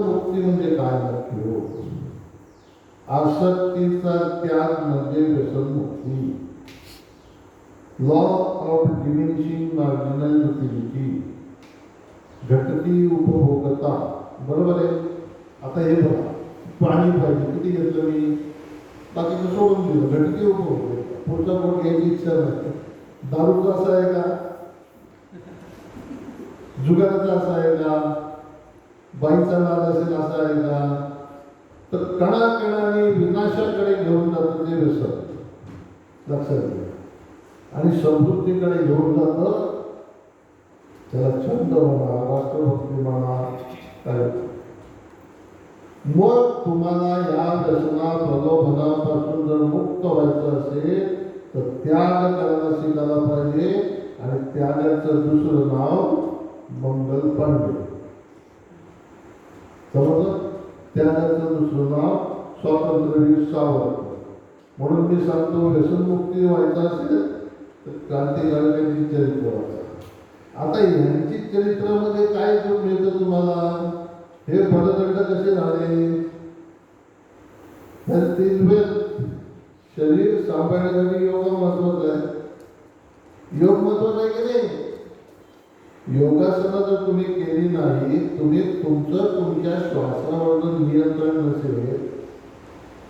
मुक्ती म्हणजे काय नक्की आसक्तीचा त्याग म्हणजे व्यसनमुक्ती law of diminishing marginal utility घटती उपभोगता. बरोबर आहे? आता हे बघा. पाणी पाहिजे किती घेतलं मी? बाकीचं सोडून दिलं. घटती उपभोग. पुढचा पोट घ्यायची इच्छा नाही. दारूचा असा आहे का? जुगाराचा असा आहे का? बाईचा नाद असेल असा आहे ना तर कणाकणाने विनाशाकडे घेऊन जातं ते व्यसन. लक्षात घ्या. आणि समृद्धीकडे घेऊन जातं त्याला छंद म्हणा राष्ट्रभक्ती म्हणा काय. मग तुम्हाला या व्यसना प्रलोभनापासून जर मुक्त व्हायचं असेल तर त्याग करायला शिकायला पाहिजे आणि त्यागाचं दुसरं नाव मंगल पांडे समजलं? त्यानंतर दुसरं नाव स्वातंत्र्यवीर सावरकर म्हणून मी सांगतो व्यसनमुक्ती व्हायचं असेल तर क्रांतिकारकांची चरित्र वाचा आता यांची चरित्रामध्ये काय गुण मिळतं तुम्हाला? हे फलदंड कसे झाले तर तीन वेळ शरीर सांभाळण्यासाठी योगा महत्त्वाचा आहे. योग महत्त्वाचा आहे की नाही? योगासनं जर तुम्ही केली नाही तुम्ही तुमचं तुमच्या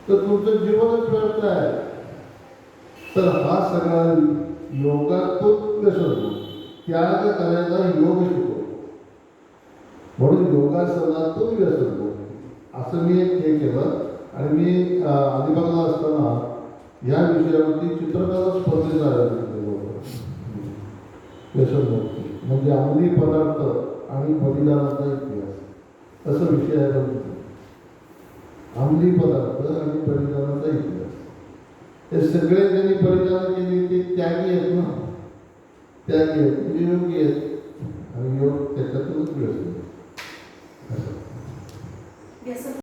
तर तुमचं जीवनच व्यर्थ आहे. तर हा सगळा योगातून व्यसन त्याग करायचा योग शिकतो म्हणून योगासनातून होतो असं मी एक हे केलं. आणि मी अं, अलिबागला असताना या विषयावरती चित्रकला स्पर्धेत आयोजन व्यसनमुक्ती म्हणजे अंमली पदार्थ आणि बलिदानाचा इतिहास. असं विषय आहे अंमली पदार्थ आणि बलिदानाचा इतिहास. हे सगळे त्यांनी बलिदान केले ते त्यागी आहेत ना. त्यागी आहेत योगी आहेत. आणि योग